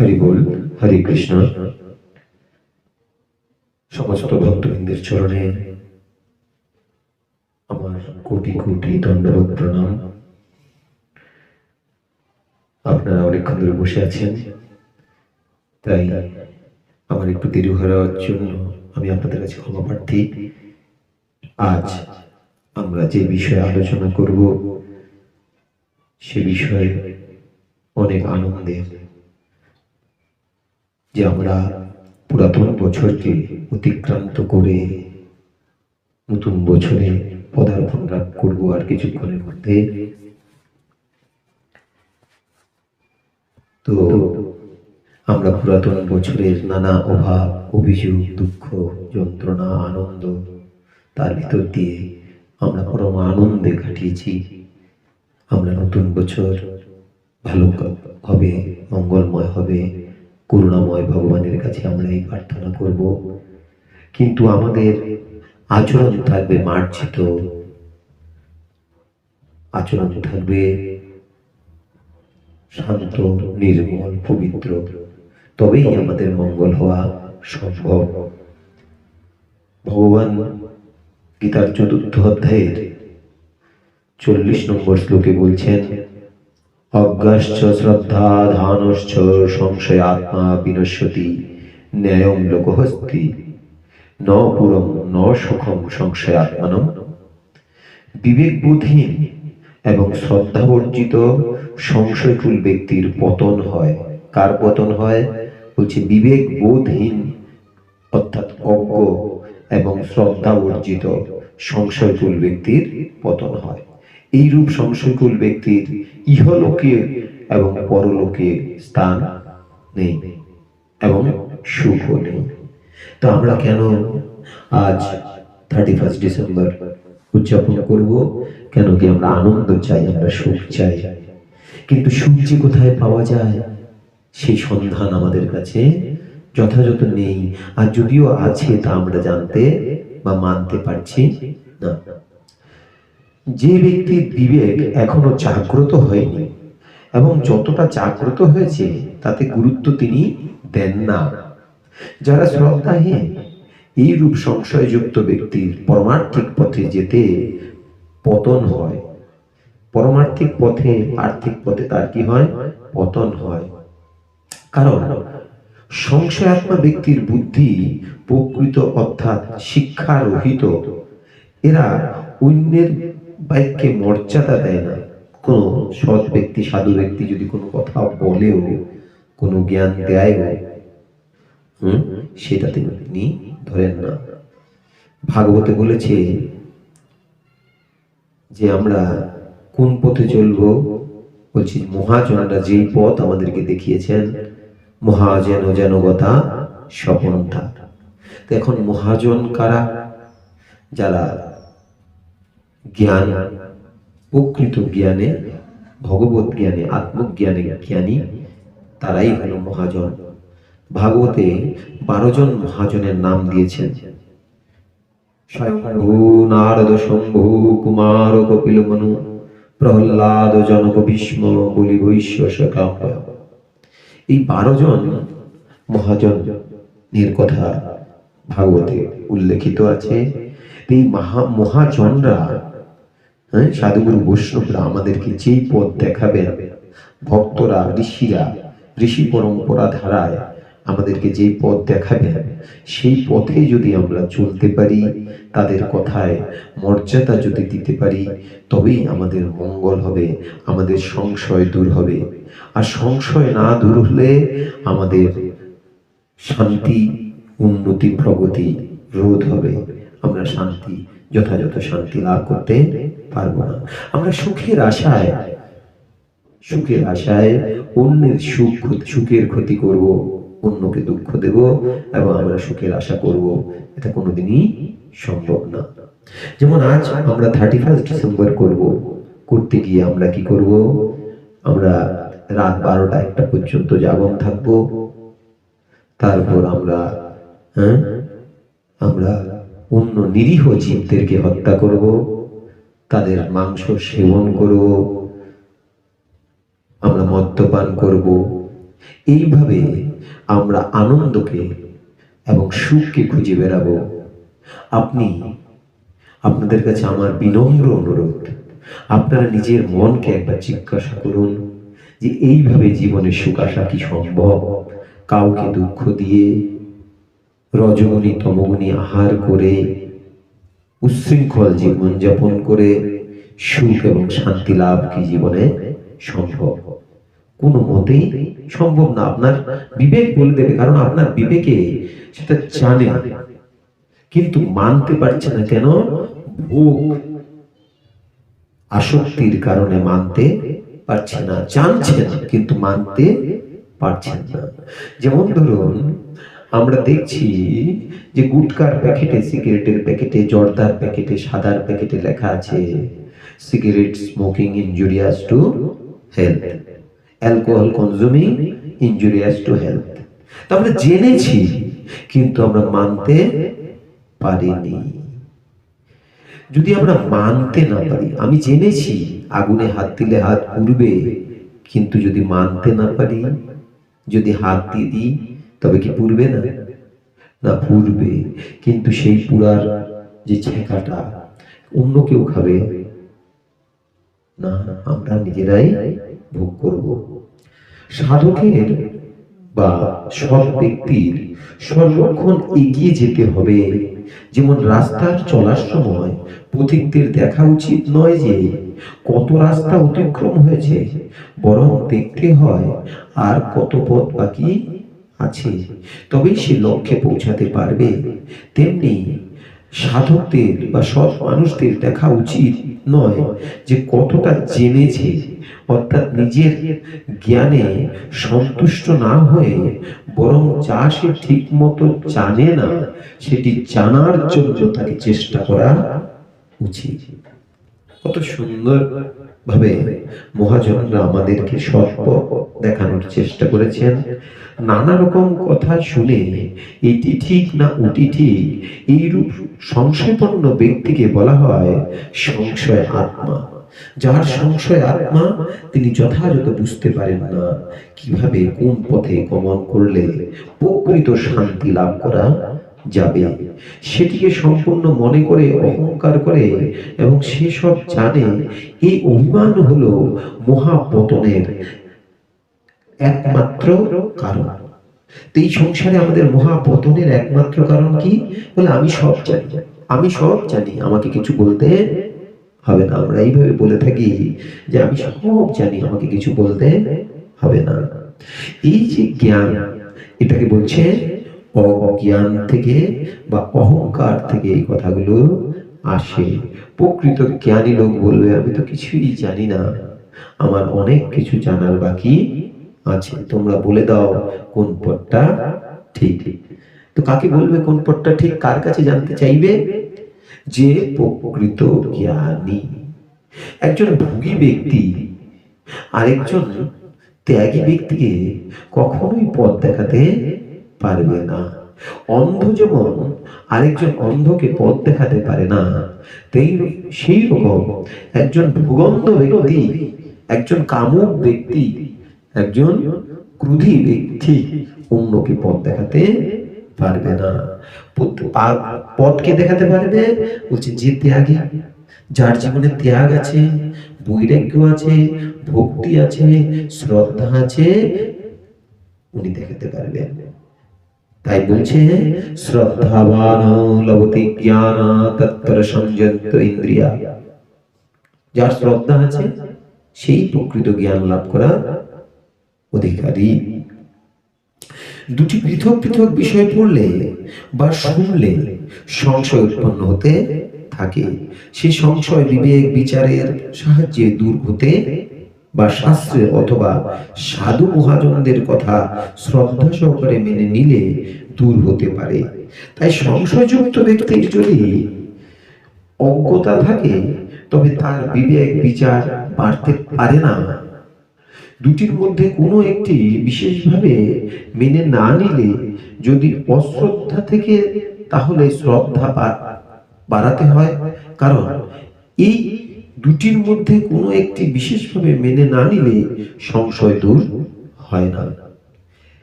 হরি বল, হরে কৃষ্ণ। সমস্ত ভক্তবৃন্দের চরণে আমার কোটি কোটি দণ্ডবোধ প্রণাম। আপনারা অনেকক্ষণ ধরে বসে আছেন, তাই আমার একটু দেরি হওয়ার জন্য আমি আপনাদের কাছে ক্ষমা প্রার্থী। আজ আমরা যে বিষয়ে আলোচনা করব, সে বিষয়ে অনেক আনন্দের যে আমরা পুরাতন বছরকে অতিক্রান্ত করে নতুন বছরে পদার্পণ লাভ করব আর কিছুক্ষণের মধ্যে। তো আমরা পুরাতন বছরের নানা অভাব, অভিযোগ, দুঃখ, যন্ত্রণা, আনন্দ, তার ভিতর দিয়ে আমরা পরম আনন্দে কাটিয়েছি। আমরা নতুন বছর ভালো হবে, মঙ্গলময় হবে করুণাময় ভগবানের কাছে আমরা এই প্রার্থনা করব। কিন্তু আমাদের আচরণ থাকবে মার্জিত। আচরণ থাকবে শান্ত, নির্মল, পবিত্র। তবেই আমাদের মঙ্গল হওয়া সম্ভব। ভগবান গীতার চতুর্থ অধ্যায়ের চল্লিশ নম্বর শ্লোকে বলছেন অজ্ঞাশ্চ শ্রদ্ধা ধানশ্চ সংশয় আত্মা বিনশ্যতি ন্যায়ম লোকহস্তি। ন পুরম ন সুখম সংশয় আত্মানম বিবেকবোধহীন এবং শ্রদ্ধাবর্জিত সংশয়কুল ব্যক্তির পতন হয়। কার পতন হয়? হচ্ছে বিবেক বোধহীন অর্থাৎ অজ্ঞ এবং শ্রদ্ধা অর্জিত সংশয়কুল ব্যক্তির পতন হয়। এইরূপ সংশয়কুল ব্যক্তির ইহলোকে এবং পরলোকে স্থান নেই এবং সুখ নেই। তো আমরা কেন আজ থার্টি ফার্স্ট ডিসেম্বর উদযাপন করব? কেন কি আমরা আনন্দ চাই, আমরা সুখ চাই? কিন্তু সুখ যে কোথায় পাওয়া যায়, সেই সন্ধান আমাদের কাছে যথাযথ নেই। আর যদিও আছে তা আমরা জানতে বা মানতে পারছি না। যে ব্যক্তির বিবেক এখনও জাগ্রত হয়নি এবং যতটা জাগ্রত হয়েছে, তাতে গুরুত্ব তিনি দেন না। যারা শ্রদ্ধাহীন এই রূপ সংশয়যুক্ত ব্যক্তির পরমার্থিক পথে যেতে পতন হয়। পরমার্থিক পথে, আর্থিক পথে তার কি হয়? পতন হয়। কারণ, সংশয়াত্মা ব্যক্তির বুদ্ধি প্রকৃত অর্থাৎ শিক্ষা রহিত এরা অন্যের বাক্যে মর্যাদা দেয় না। কোনো সৎ ব্যক্তি, সাধু ব্যক্তি যদি কোনো কথা বলেও, কোনো জ্ঞান দেয়ও, হুম সেটা তিনি ধরেন না। ভাগবতে বলেছে যে আমরা কোন পথে চলবো? বলছি, মহাজনরা যেই পথ আমাদেরকে দেখিয়েছেন, মহাজন জনগতা স্বপন্থা। তো এখন মহাজন কারা? যারা জ্ঞান, প্রকৃত জ্ঞানে, ভগবত জ্ঞানে, আত্মজ্ঞানে জ্ঞানী তারাই হলো মহাজন। ভাগবতে বারো জন মহাজনের নাম দিয়েছেন। নারদ শম্ভু কুমার কপিল মনু, প্রহ্লাদ জনক ভীষ্ম বলি বৈশ্য এই বারো জন মহাজনের কথা ভাগবতে উল্লেখিত আছে। এই মহা, মহাজনরা হ্যাঁ সাধুগুরু বৈষ্ণবরা আমাদেরকে যেই পথ দেখাবেন, ভক্তরা, ঋষিরা, ঋষি পরম্পরা ধারায় আমাদেরকে যেই পথ দেখাবেন, সেই পথে যদি আমরা চলতে পারি, তাদের কথায় মর্যাদা যদি দিতে পারি, তবেই আমাদের মঙ্গল হবে, আমাদের সংশয় দূর হবে। আর সংশয় না দূর হলে আমাদের শান্তি, উন্নতি, প্রগতি রোধ হবে। আমরা শান্তি যথাযথ শান্তি লাভ করতে পারব না। আমরা সুখের আশায় সুখের আশায় অন্যের সুখ সুখের ক্ষতি করব, অন্যকে দুঃখ দেব এবং আমরা সুখের আশা করব, এটা কোনোদিনই সম্ভব না। যেমন আজ আমরা থার্টি ফার্স্ট ডিসেম্বর করব, করতে গিয়ে আমরা কি করব? আমরা রাত বারোটা একটা পর্যন্ত জাগন থাকব, তারপর আমরা হ্যাঁ? আমরা অন্য নিরীহ জীবদেরকে হত্যা করব, তাদের মাংস সেবন করব, আমরা মদ্যপান করব। এইভাবে আমরা আনন্দকে এবং সুখকে খুঁজে বেড়াবো। আপনি, আপনাদের কাছে আমার বিনম্র অনুরোধ, আপনারা নিজের মনকে একবার জিজ্ঞাসা করুন যে, এইভাবে জীবনে সুখ আসা কি সম্ভব? কাউকে দুঃখ দিয়ে রজগুনি তমগুনি আহার করে উচ্ছৃঙ্খল জীবনযাপন করে সুখ এবং শান্তি লাভ কি জীবনে সম্ভব? কোনো মতেই সম্ভব না। আপনার বিবেক বলে দেবে, কারণ আপনার বিবেকে সেটা জানে। কিন্তু মানতে পারছে না কেন? ভোগ আসক্তির কারণে মানতে পারছে না জানছেন কিন্তু মানতে পারছেন না। যেমন ধরুন আমরা দেখছি যে গুটকার প্যাকেটে সিগারেটের প্যাকেটে, জর্দার প্যাকেটে, সাদার প্যাকেটে লেখা আছে, cigarette smoking injurious to health. Alcohol consuming injurious to health. আমরা জেনেছি, কিন্তু আমরা মানতে পারিনি। যদি আমরা মানতে না পারি, আমি জেনেছি, আগুনে হাত দিলে হাত পুড়বে, কিন্তু যদি মানতে না পারি, যদি হাত দিয়ে দিই তবে কি পুড়বে না? না, পুড়বে। কিন্তু সেই পুরার যে ছেঁকাটা অন্য কেউ খাবে? না, আমরা নিজেরাই ভোগ করব। সাধকের বা সৎ ব্যক্তির সর্বক্ষণ এগিয়ে যেতে হবে। যেমন রাস্তার চলার সময় পথিকদের দেখা উচিত নয় যে কত রাস্তা অতিক্রম হয়েছে, বরং দেখতে হয় আর কত পথ বাকি আছে। তবেই সে লক্ষ্যে পৌঁছাতে পারবে। তেমনি সাধকদের বা সৎ মানুষদের দেখা উচিত নয় যে কতটা জেনেছে, অর্থাৎ নিজের জ্ঞানে সন্তুষ্ট না হয়ে বরং যা সে ঠিক মতো জানে না, সেটি জানার জন্য তাকে চেষ্টা করা উচিত। কত সুন্দর ভাবে মহাজনরা আমাদেরকে সর্প দেখানোর চেষ্টা করেছেন। নানা রকম কথা শুনে এটি ঠিক না ওটি ঠিক এইরূপ সংশয়পন্ন ব্যক্তিকে বলা হয় সংশয় আত্মা। যার সংশয় আত্মা তিনি যথাযথ বুঝতে পারেন না। কীভাবে, কোন পথে গমন করলে প্রকৃত শান্তি লাভ করা যাবে। সেটিকে সম্পূর্ণ মনে করে, অহংকার করে এবং সেসব জানে এই অভিমান হলো মহাপতনের একমাত্র কারণ। এই সংসারে আমাদের মহাপতনের একমাত্র কারণ কি? বলে আমি সব জানি, আমি সব জানি, আমাকে কিছু বলতে হবে না। আমরা এইভাবে বলে থাকি যে আমি সব জানি, আমাকে কিছু বলতে হবে না। এই যে জ্ঞান, এটাকে বলছে অজ্ঞান থেকে বা অহংকার থেকে এই কথাগুলো আসে। প্রকৃত জ্ঞানী লোক বলবে, আমি তো কিছুই জানি না। আমার অনেক কিছু জানার বাকি আছে। তোমরা বলে দাও কোন পথটা ঠিক। তো কাকে বলবে কোন পথটা ঠিক? কার কাছে জানতে চাইবে? যে প্রকৃত জ্ঞানী। একজন ভোগী ব্যক্তি, আরেকজন ত্যাগী ব্যক্তিকে কখনোই পথ দেখাতে পারবে না। অন্ধ যেমন আরেকজন অন্ধকে পথ দেখাতে পারে না সেই রকম একজন ভূগন্ধ ব্যক্তি, একজন কামুক ব্যক্তি, একজন ক্রোধী ব্যক্তি অন্যকে পথ দেখাতে পারবে না। পথকে দেখাতে পারবে? বলছে, যে ত্যাগী, যার জীবনে ত্যাগ আছে, বৈরাগ্য আছে, ভক্তি আছে, শ্রদ্ধা আছে, উনি দেখাতে পারবেন। তাই বলছে শ্রদ্ধাবান, লবতি জ্ঞান তত্পর সংযন্ত ইন্দ্রিয়া। যার শ্রদ্ধা আছে, সেই প্রকৃত জ্ঞান লাভ করার অধিকারী। দুটি পৃথক পৃথক বিষয় পড়লে বা শুনলে সংশয় উৎপন্ন হতে থাকে। সেই সংশয়, বিবেক, বিচারের সাহায্যে দূর হতে বা শাস্ত্রের অথবা সাধু মহাজনদের কথা শ্রদ্ধা সহকারে মেনে নিলে দূর হতে পারে। তাই সংশয়যুক্ত ব্যক্তির যদি অজ্ঞতা থাকে, তবে তার বিবেক, বিচার বাড়তে পারে না। দুটির মধ্যে কোনো একটি বিশেষভাবে মেনে না নিলে যদি অশ্রদ্ধা থেকে, তাহলে শ্রদ্ধা বাড়াতে হয়। কারণ এই দুটির মধ্যে কোনো একটি বিশেষভাবে মেনে না নিলে সংশয় দূর হয় না।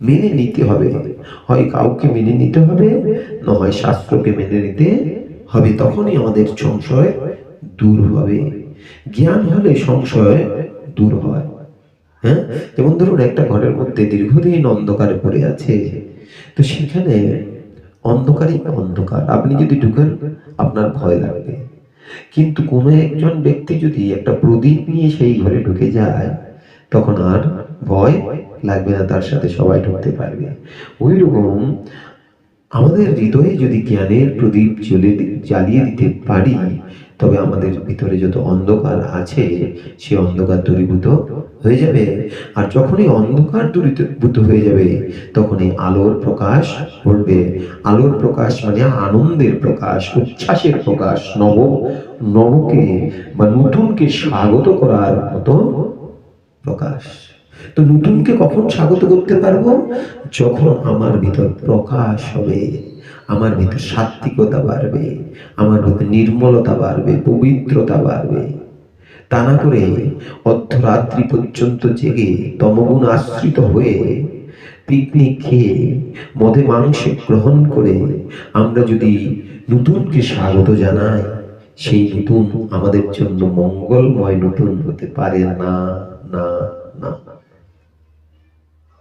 মেনে নিতে হবে। হয় কাউকে মেনে নিতে হবে, না হয় শাস্ত্রকে মেনে নিতে হবে, তখনই আমাদের সংশয় দূর হবে। জ্ঞান হলে সংশয় দূর হয়। হ্যাঁ? যেমন ধরুন একটা ঘরের মধ্যে দীর্ঘদিন অন্ধকারে পড়ে আছে, তো সেখানে অন্ধকারই অন্ধকার। আপনি যদি ঢুকেন, আপনার ভয় লাগবে। কিন্তু কোনো একজন ব্যক্তি যদি একটা প্রদীপ নিয়ে সেই ঘরে ঢুকে যায়, তখন আর ভয় লাগবে না, তার সাথে সবাই ঢুকতে পারবে। ওই রকম আমাদের হৃদয়ে যদি জ্ঞানের প্রদীপ জ্বলে জ্বালিয়ে দিতে পারি তবে আমাদের ভিতরে যত অন্ধকার আছে সে অন্ধকার দূরীভূত হয়ে যাবে। আর যখনই অন্ধকার দূরীভূত হয়ে যাবে, তখনই আলোর প্রকাশ ঘটবে। আলোর প্রকাশ মানে আনন্দের প্রকাশ, উচ্ছ্বাসের প্রকাশ, নব, নবকে বা নতুনকে স্বাগত করার মতো প্রকাশ। তো নতুনকে কখন স্বাগত করতে পারব? যখন আমার ভিতর প্রকাশ হবে। আমার ভিতর সাত্বিকতা বাড়বে, আমার ভিতর নির্মলতা বাড়বে, পবিত্রতা বাড়বে। তা না করে অর্ধরাত্রি পর্যন্ত জেগে তমগুণ আশ্রিত হয়ে পিকনিক খেয়ে মদে মাংসে গ্রহণ করে আমরা যদি নতুনকে স্বাগত জানাই, সেই নতুন আমাদের জন্য মঙ্গলময় নতুন হতে পারে না না না।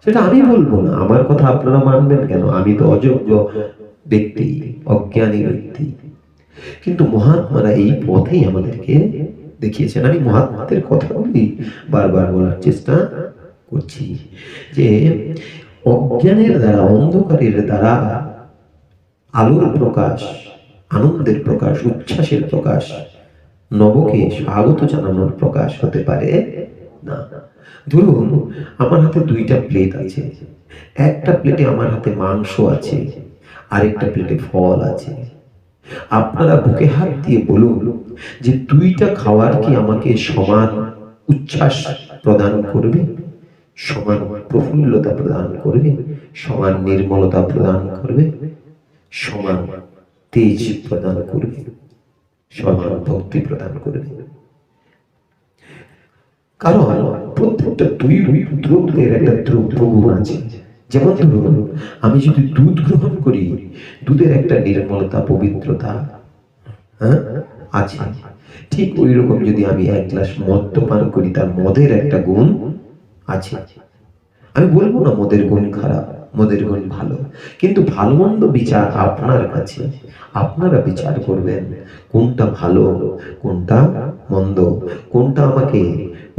সেটা আমি বলব না, আমার কথা আপনারা মানবেন কেন? আমি তো অযোগ্য ব্যক্তি, অজ্ঞানী ব্যক্তি। কিন্তু মহাত্মারা এই পথেই আমাদেরকে দেখিয়েছেন। আমি মহাত্মাদের কথা কথাগুলি বারবার বলার চেষ্টা করছি যে অজ্ঞানের দ্বারা, অন্ধকারের দ্বারা আলোর প্রকাশ, আনন্দের প্রকাশ, উচ্ছ্বাসের প্রকাশ, নবকে স্বাগত জানানোর প্রকাশ হতে পারে না। ধরুন, আমার হাতে দুইটা প্লেট আছে। একটা প্লেটে আমার হাতে মাংস আছে। আরেকটা প্লেটে ফল আছে। আপনারা বুকে হাত দিয়ে বলুন যে দুইটা খাওয়ার কি আমাকে সমান উচ্ছ্বাস প্রদান করবে? সমান প্রফুল্লতা প্রদান করবে? সমান নির্মলতা প্রদান করবে? সমান তেজ প্রদান করবে? সমান ভক্তি প্রদান করবে? কারণ প্রত্যেকটা দুই দ্রব্যের একটা দ্রব্য গুণ আছে। যেমন ধরুন, আমি যদি দুধ গ্রহণ করি, দুধের একটা নির্মলতা, পবিত্রতা হ্যাঁ আছে। ঠিক ওই রকম যদি আমি এক গ্লাস মদ্য পান করি, তার মদের একটা গুণ আছে। আমি বলব না মদের গুণ খারাপ, মদের গুণ ভালো, কিন্তু ভালো মন্দ বিচার আপনার কাছে। আপনারা বিচার করবেন, কোনটা ভালো, কোনটা মন্দ, কোনটা আমাকে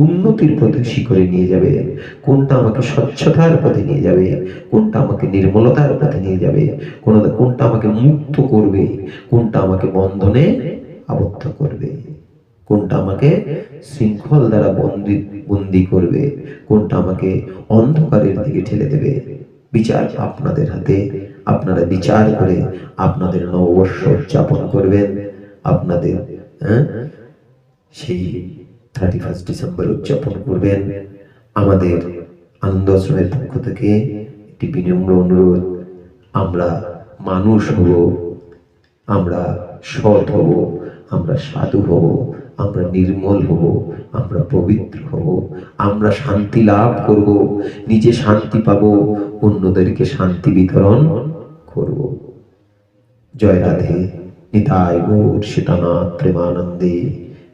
উন্নতির পথে শিখরে নিয়ে যাবে। কোনটা আমাকে স্বচ্ছতার পথে নিয়ে যাবে? কোনটা আমাকে নির্মলতার পথে নিয়ে যাবে? কোন কোনটা আমাকে মুক্ত করবে? কোনটা আমাকে বন্ধনে আবদ্ধ করবে? কোনটা আমাকে শৃঙ্খল দ্বারা বন্দি বন্দি করবে? কোনটা আমাকে অন্ধকারের দিকে ঠেলে দেবে? বিচার আপনাদের হাতে। আপনারা বিচার করে আপনাদের নববর্ষ উদযাপন করবেন। আপনাদের হ্যাঁ? সেই থার্টি ফার্স্ট ডিসেম্বর উদযাপন করবেন। আমাদের আনন্দ আশ্রমের পক্ষ থেকে একটি বিনম্র অনুরোধ, আমরা মানুষ হব, আমরা সৎ হব, আমরা সাধু হব, আমরা নির্মল হব, আমরা পবিত্র হব, আমরা শান্তি লাভ করব, নিজে শান্তি পাব, অন্যদেরকে শান্তি বিতরণ করব। জয় রাধে, নিতাই গৌর সীতানাথ প্রেমানন্দে।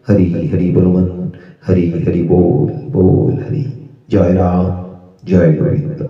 হরি হরি বলমন হরি হরি বল বল হরি জয় রাম জয় গোবিন্দ